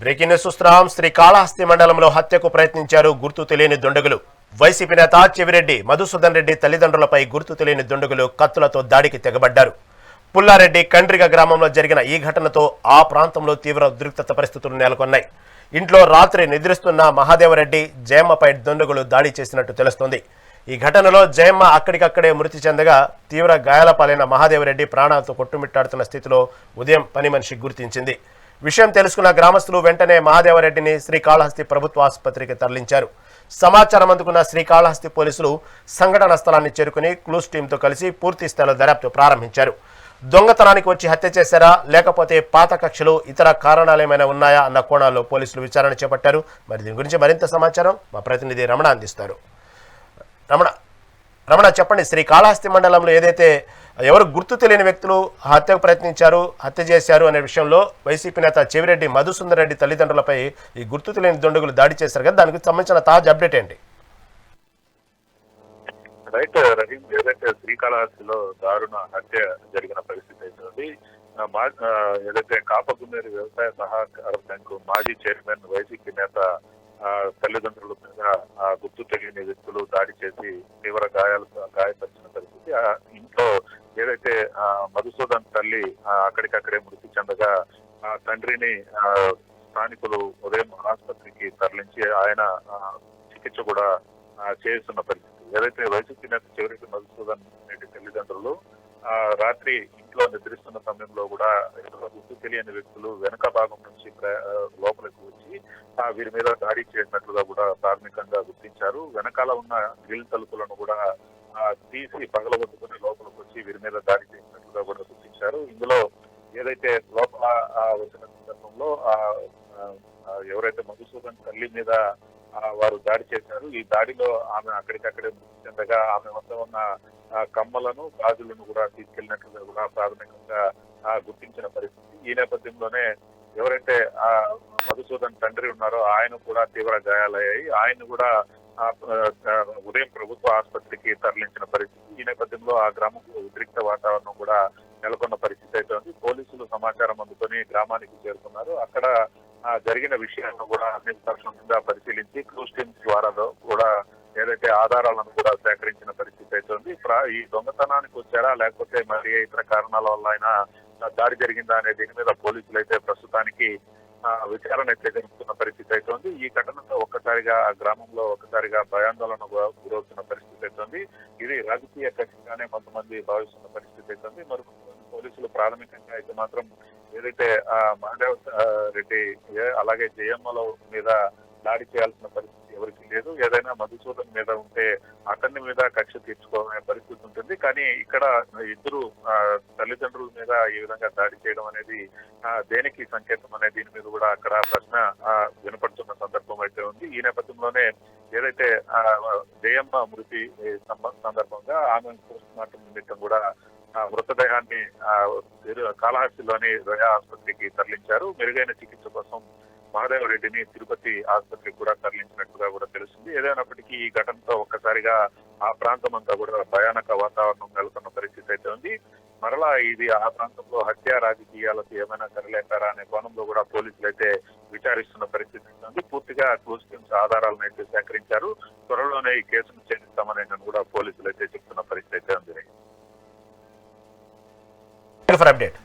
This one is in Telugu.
బ్రేకింగ్ న్యూస్ చూస్తున్నాం శ్రీకాళహస్తి మండలంలో హత్యకు ప్రయత్నించారు గుర్తు తెలియని దుండగులు. వైసీపీ నేత చెవిరెడ్డి మధుసూదన్ రెడ్డి తల్లిదండ్రులపై గుర్తు తెలియని దుండగులు కత్తులతో దాడికి తెగబడ్డారు. పుల్లారెడ్డి కండ్రిగ గ్రామంలో జరిగిన ఈ ఘటనతో ఆ ప్రాంతంలో తీవ్ర ఉద్రిక్తత పరిస్థితులు నెలకొన్నాయి. ఇంట్లో రాత్రి నిద్రిస్తున్న మహాదేవరెడ్డి జయమ్మపై దుండగులు దాడి చేసినట్టు తెలుస్తోంది. ఈ ఘటనలో జయమ్మ అక్కడికక్కడే మృతి చెందగా తీవ్ర గాయాల పాలైన మహాదేవరెడ్డి ప్రాణాలతో కొట్టుమిట్టాడుతున్న స్థితిలో ఉదయం పని మనిషి గుర్తించింది. విషయం తెలుసుకున్న గ్రామస్తులు వెంటనే మహాదేవరెడ్డిని శ్రీకాళహస్తి ప్రభుత్వ ఆసుపత్రికి తరలించారు. సమాచారం అందుకున్న శ్రీకాళహస్తి పోలీసులు సంఘటన స్థలాన్ని చేరుకుని క్లూస్ టీంతో కలిసి పూర్తి స్థాయిలో దర్యాప్తు ప్రారంభించారు. దొంగతనానికి వచ్చి హత్య చేశారా? లేకపోతే పాత కక్షలు ఇతర కారణాలు ఏమైనా ఉన్నాయా? అన్న కోణాల్లో పోలీసులు విచారణ చేపట్టారు. మరి దీని గురించి మరింత సమాచారం మా ప్రతినిధి రమణ అందిస్తారు. రమణ రమణ చెప్పండి. శ్రీకాళహస్తి మండలంలో ఏదైతే ఎవరు గుర్తు తెలియని వ్యక్తులు హత్యకు ప్రయత్నించారు హత్య చేశారు అనే విషయంలో వైసీపీ నేత చెవిరెడ్డి మధుసుందర్ రెడ్డి తల్లిదండ్రులపై ఈ గుర్తు తెలియని దుండగులు దాడి చేశారు కదా దానికి సంబంధించిన తాజా అప్డేట్ ఏంటి? రైట్ రహీం ఏదైతే శ్రీకాళహస్తిలో దారుణ హత్య జరిగిన పరిస్థితి అయితే ఏదైతే కాపగున్నేరు వ్యవసాయ సహకార బ్యాంకు మాజీ చైర్మన్ వైసీపీ నేత తల్లిదండ్రుల మీద ఆ, గుర్తు తెలియని వ్యక్తులు దాడి చేసి తీవ్ర గాయాలు గాయపరిచిన పరిస్థితి ఆ ఇంట్లో ఏదైతే ఆ, మధుసూదన్ తల్లి అక్కడికక్కడే మృతి చెందగా ఆ తండ్రిని ఆ, స్థానికులు ఉదయం ఆసుపత్రికి తరలించి ఆయన చికిత్స కూడా చేస్తున్న పరిస్థితి. ఏదైతే వైసీపీ నేత చివరికి మధుసూదన్ రెడ్డి తల్లిదండ్రులు రాత్రి ఇంట్లో నిద్రిస్తున్న సమయంలో కూడా ఎవరో గుర్తు తెలియని వ్యక్తులు వెనక భాగం నుంచి లోపలికి వచ్చి వీరి మీద దాడి చేసినట్లుగా కూడా ప్రాథమికంగా గుర్తించారు. వెనకాల ఉన్న గ్రిల్ తలుపులను కూడా తీసి పగలగొట్టుకుని లోపలికి వచ్చి వీరి మీద దాడి చేసినట్లుగా కూడా గుర్తించారు. ఇందులో ఏదైతే లోపల వచ్చిన సందర్భంలో ఆ, ఎవరైతే మధుసూదన్ తల్లి మీద వారు దాడి చేశారు. ఈ దాడిలో ఆమె అక్కడికక్కడే మృతి చెందగా ఆమె వద్ద ఉన్న ఆ, కమ్మలను గాజులను కూడా తీసుకెళ్ళినట్లుగా కూడా ప్రాథమికంగా గుర్తించిన పరిస్థితి. ఈ నేపథ్యంలోనే ఎవరైతే ఆ మధుసూదన్ తండ్రి ఉన్నారో ఆయన కూడా తీవ్ర గాయాలయ్యాయి. ఆయన కూడా ఉదయం ప్రభుత్వ ఆసుపత్రికి తరలించిన పరిస్థితి. ఈ నేపథ్యంలో ఆ గ్రామంలో ఉద్రిక్త వాతావరణం కూడా నెలకొన్న పరిస్థితి అయితే ఉంది. పోలీసులు సమాచారం అందుకొని గ్రామానికి చేరుకున్నారు. అక్కడ జరిగిన విషయాలను కూడా అన్ని తక్షణంగా పరిశీలించి క్లూస్ టీమ్స్ ద్వారా కూడా ఏదైతే ఆధారాలను కూడా సేకరించిన పరిస్థితి అయితే ఉంది ఈ దొంగతనానికి వచ్చారా? లేకపోతే మరి ఇతర కారణాల వల్ల అయినా దాడి జరిగిందా అనే దీని మీద పోలీసులు అయితే ప్రస్తుతానికి విచారణ అయితే జరుగుతున్న పరిస్థితి అయితే ఉంది ఈ ఘటనతో ఒక్కసారిగా ఆ గ్రామంలో ఒక్కసారిగా భయాందోళన గురవుతున్న పరిస్థితి అయితే ఉంది ఇది రాజకీయ కక్షగానే కొంతమంది భావిస్తున్న పరిస్థితి అయితే ఉంది మరి కేసులు ప్రాథమికంగా అయితే మాత్రం ఏదైతే మహాదేవ్ రెడ్డి అలాగే జయమ్మల మీద దాడి చేయాల్సిన పరిస్థితి ఎవరికి లేదు. ఏదైనా మధుసూదన్ మీద ఉంటే అతన్ని మీద కక్ష తీర్చుకోవాలనే పరిస్థితి ఉంటుంది. కానీ ఇక్కడ ఇద్దరు తల్లిదండ్రుల మీద ఈ విధంగా దాడి చేయడం అనేది దేనికి సంకేతం అనే దీని మీద కూడా అక్కడ ప్రశ్న వినపడుతున్న సందర్భం అయితే ఉంది. ఈ నేపథ్యంలోనే ఏదైతే జయమ్మ మృతి సందర్భంగా ఆమె పోస్ట్ మార్టం నిమిత్తం కూడా మృతదేహాన్ని ఆ, కాళహస్తిలోని రయా ఆసుపత్రికి తరలించారు. మెరుగైన చికిత్స కోసం మహాదేవ్ రెడ్డిని తిరుపతి ఆసుపత్రికి కూడా తరలించినట్టుగా కూడా తెలుస్తుంది. ఏదైనప్పటికీ ఈ ఘటనతో ఒక్కసారిగా ఆ ప్రాంతం అంతా కూడా భయానక వాతావరణం నెలకొన్న పరిస్థితి అయితే ఉంది. మరలా ఇది ఆ ప్రాంతంలో హత్య రాజకీయాలకు ఏమైనా తెరలేపారా అనే కోణంలో కూడా పోలీసులు అయితే విచారిస్తున్న పరిస్థితి అయితే ఉంది. పూర్తిగా క్లోజ్ టీమ్స్ ఆధారాలను అయితే సేకరించారు. త్వరలోనే ఈ కేసును ఛేదిస్తామని కూడా పోలీసులు అయితే చెప్తున్న పరిస్థితి అయితే ఉంది. For update